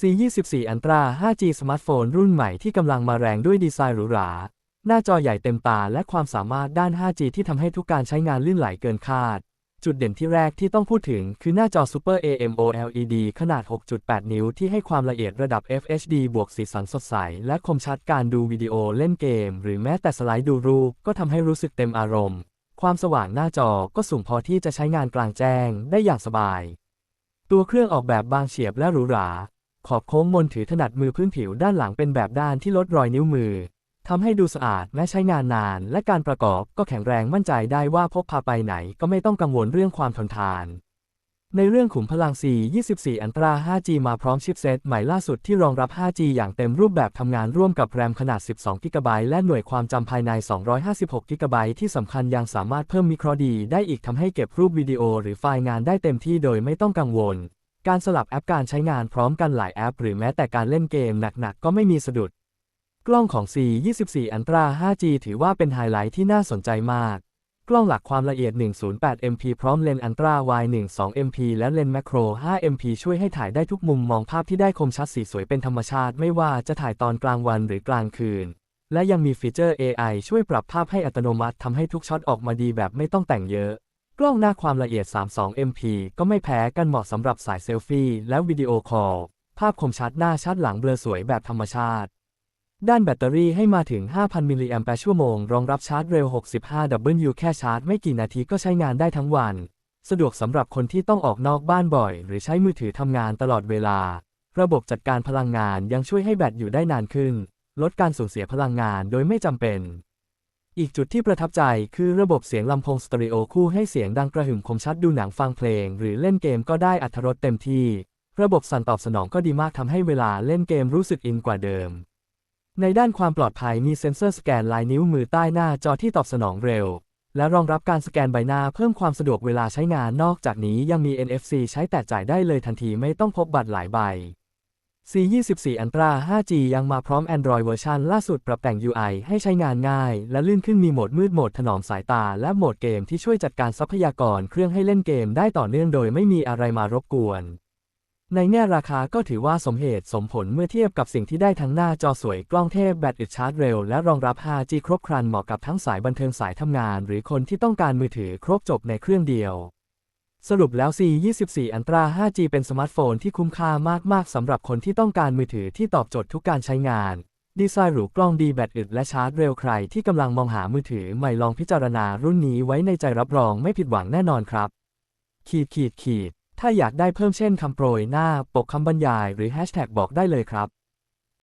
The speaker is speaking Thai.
C24 Ultra 5G สมาร์ทโฟนรุ่นใหม่ที่กำลังมาแรงด้วยดีไซน์หรูหรา หน้าจอใหญ่เต็มตาและความสามารถด้าน 5G ที่ทำให้ทุกการใช้งานลื่นไหลเกินคาด จุดเด่นที่แรกที่ต้องพูดถึงคือหน้าจอ Super AMOLED ขนาด 6.8 นิ้วที่ให้ความละเอียดระดับ FHD บวกสีสันสดใส และคมชัดการดูวิดีโอเล่นเกม หรือแม้แต่สไลด์ดูรูปก็ทำให้รู้สึกเต็มอารมณ์ ความสว่างหน้าจอก็สูงพอที่จะใช้งานกลางแจ้งได้อย่างสบาย ตัวเครื่องออกแบบบางเฉียบและหรูหรา ขอบโค้งมนถือถนัดมือพื้นผิวด้านหลังเป็นแบบด้านที่ลดรอยนิ้วมือทำให้ดูสะอาดแม้ใช้งานนาน และการประกอบก็แข็งแรงมั่นใจได้ว่าพกพาไปไหนก็ไม่ต้องกังวลเรื่องความทนทาน ในเรื่องขุมพลัง C24 Ultra 5G มาพร้อมชิปเซตใหม่ล่าสุดที่รองรับ 5G อย่างเต็มรูปแบบทำงานร่วมกับแรมขนาด 12 g b และหน่วยความจำภายใน 256 g b ที่สำคัญยังสามารถเพิ่มมิโครดีได้อีกทำให้เก็บรูปวิดีโอหรือไฟล์งานได้เต็มที่โดยไม่ต้องกังวล การสลับแอปการใช้งานพร้อมกันหลายแอป หรือแม้แต่การเล่นเกมหนักๆ ก็ไม่มีสะดุด กล้องของ C24 Ultra 5G ถือว่าเป็นไฮไลท์ที่น่าสนใจมาก กล้องหลักความละเอียด 108 MP พร้อมเลนส์อัลตร้าไวด์12 MP และเลนส์แมคโคร5 MP ช่วยให้ถ่ายได้ทุกมุมมองภาพที่ได้คมชัดสีสวยเป็นธรรมชาติ ไม่ว่าจะถ่ายตอนกลางวันหรือกลางคืน และยังมีฟีเจอร์ AI ช่วยปรับภาพให้อัตโนมัติทำให้ทุกช็อตออกมาดีแบบไม่ต้องแต่งเยอะ กล้องหน้าความละเอียด 32 MP ก็ไม่แพ้กันเหมาะสำหรับสายเซลฟี่และวิดีโอคอล ภาพคมชัดหน้าชัดหลังเบลอสวยแบบธรรมชาติ ด้านแบตเตอรี่ให้มาถึง 5,000 มิลลิแอมป์ชั่วโมง รองรับชาร์จเร็ว 65W แค่ชาร์จไม่กี่นาทีก็ใช้งานได้ทั้งวัน สะดวกสำหรับคนที่ต้องออกนอกบ้านบ่อย หรือใช้มือถือทำงานตลอดเวลา ระบบจัดการพลังงานยังช่วยให้แบตอยู่ได้นานขึ้น ลดการสูญเสียพลังงานโดยไม่จำเป็น อีกจุดที่ประทับใจคือระบบเสียงลำโพงสเตอริโอคู่ให้เสียงดังกระหึ่มคมชัดดูหนังฟังเพลง หรือเล่นเกมก็ได้อัธรสเต็มที่ ระบบสั่นตอบสนองก็ดีมากทำให้เวลาเล่นเกมรู้สึกอินกว่าเดิม ในด้านความปลอดภัยมีเซ็นเซอร์สแกนลายนิ้วมือใต้หน้าจอที่ตอบสนองเร็ว และรองรับการสแกนใบหน้าเพิ่มความสะดวกเวลาใช้งานนอกจากนี้ยังมี NFC ใช้แต่จ่ายได้เลยทันทีไม่ต้องพกบัตรหลายใบ C24 Ultra 5G ยังมาพร้อม Android เวอร์ชันล่าสุดปรับแต่ง UI ให้ใช้งานง่าย และลื่นขึ้นมีโหมดมืดโหมดถนอมสายตา และโหมดเกมที่ช่วยจัดการทรัพยากรเครื่องให้เล่นเกมได้ต่อเนื่องโดยไม่มีอะไรมารบกวน ในแง่ราคาก็ถือว่าสมเหตุสมผลเมื่อเทียบกับสิ่งที่ได้ทั้งหน้าจอสวยกล้องเทพแบตอึดชาร์จเร็ว และรองรับ 5G ครบครันเหมาะกับทั้งสายบันเทิงสายทำงาน หรือคนที่ต้องการมือถือครบจบในเครื่องเดียว สรุปแล้ว C24 Ultra 5G เป็นสมาร์ทโฟนที่คุ้มค่ามากๆสำหรับคนที่ต้องการมือถือที่ตอบโจทย์ทุกการใช้งาน ดีไซน์หรูกล้องดีแบตอึดและชาร์จเร็วใครที่กำลังมองหามือถือใหม่ลองพิจารณารุ่นนี้ไว้ในใจรับรองไม่ผิดหวังแน่นอนครับ ขีดขีดขีดถ้าอยากได้เพิ่มเช่นคำโปรยหน้า ปกคำบรรยายหรือแฮชแท็กบอกได้เลยครับ